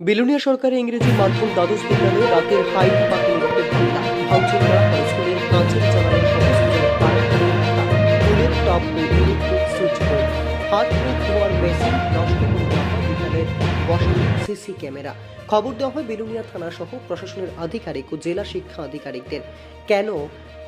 বিলুনিয়া সরকারি ইংরেজি মাধ্যম দ্বাদশ বিদ্যালয়ে রাতের হাইট দেওয়া বসানো সিসি ক্যামেরা। খবর দেওয়া হয় বিলুনিয়া থানা সহ প্রশাসনের আধিকারিক ও জেলা শিক্ষা আধিকারিকদের। কেন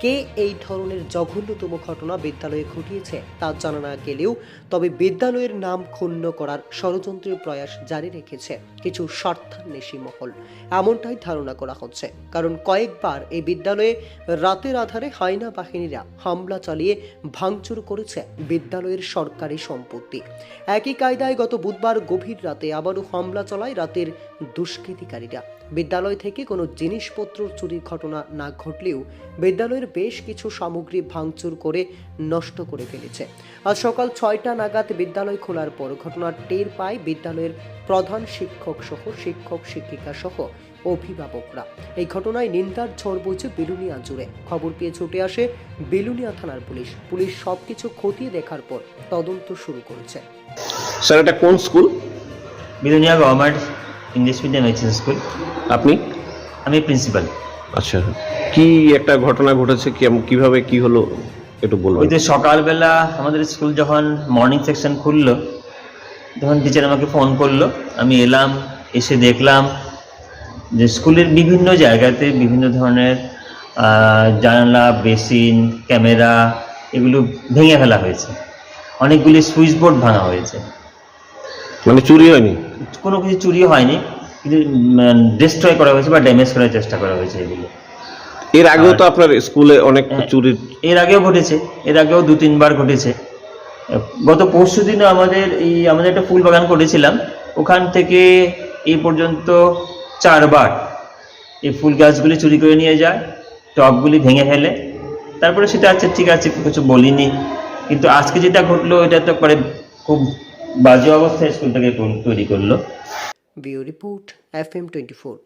কে এই ধরনের জঘন্যতম ঘটনা বিদ্যালয়ে ঘটিয়েছে তা জানা না গেলেও তবে বিদ্যালয়ের নাম ক্ষুণ্ণ করার ষড়যন্ত্রের প্রয়াস জারি রেখেছে কিছু স্বার্থান্বেষী মহল। এমনটাই ধারণা করা হচ্ছে। কারণ কয়েকবার এই বিদ্যালয়ে রাতের আধারে হাইনা বাহিনীরা হামলা চালিয়ে ভাঙচুর করেছে বিদ্যালয়ের সরকারি সম্পত্তি। একই কায়দায় গত বুধবার গভীর রাতে আবারও হামলা চালায় রাতের দুষ্কৃতিকারীরা। বিদ্যালয় থেকে কোনো জিনিসপত্র চুরির ঘটনা না ঘটলেও বিদ্যালয়ের বেশ কিছু সামগ্রী ভাঙচুর করে নষ্ট করে ফেলেছে। আজ সকাল ছয়টা নাগাদ বিদ্যালয় খোলার পর ঘটনার টের পায় বিদ্যালয়ের প্রধান শিক্ষক সহ শিক্ষক শিক্ষিকা সহ অভিভাবকরা। এই ঘটনায় নিন্দার ঝড় বইছে বেলুনিয়া জুড়ে। খবর পেয়ে ছুটে আসে বেলুনিয়া থানার পুলিশ। পুলিশ সবকিছু খতিয়ে দেখার পর তদন্ত শুরু করেছে। স্যার এটা কোন school? Belonia government English medium HS school আপনি? আমি প্রিন্সিপাল আচ্ছা কি একটা ঘটনা ঘটেছে? কি- কীভাবে কি হলো? একটু ওই বলবেন যে সকালবেলা আমাদের স্কুল যখন মর্নিং সেকশন খুললো তখন টিচার আমাকে ফোন করল। আমি এলাম এসে দেখলাম যে স্কুলের বিভিন্ন জায়গাতে বিভিন্ন ধরনের জানলা বেসিন ক্যামেরা এগুলো ভেঙে ফেলা হয়েছে। অনেকগুলি সুইচ বোর্ড ভাঙা হয়েছে। মানে চুরি হয়নি? কোনো কিছু চুরি হয়নি কিন্তু ডিস্ট্রয় করা হয়েছে বা ড্যামেজ করার চেষ্টা করা হয়েছে এগুলো। এর আগেও তো আপনার স্কুলে অনেক হ্যাঁ। চুরির এর আগেও ঘটেছে এর আগেও দু তিনবার ঘটেছে। গত পরশু দিনও আমাদের এই আমাদের একটা ফুল বাগান করেছিলাম ওখান থেকে এই পর্যন্ত চারবার এই ফুল গাছগুলি চুরি করে নিয়ে যায় টবগুলি ভেঙে ফেলে। তারপরে সেটা আচ্ছা ঠিক আছে কিছু বলিনি। কিন্তু আজকে যেটা ঘটলো এটা তো করে খুব বাজে অবস্থায় স্কুলটাকে তৈরি করল। বিউ report F M twenty four.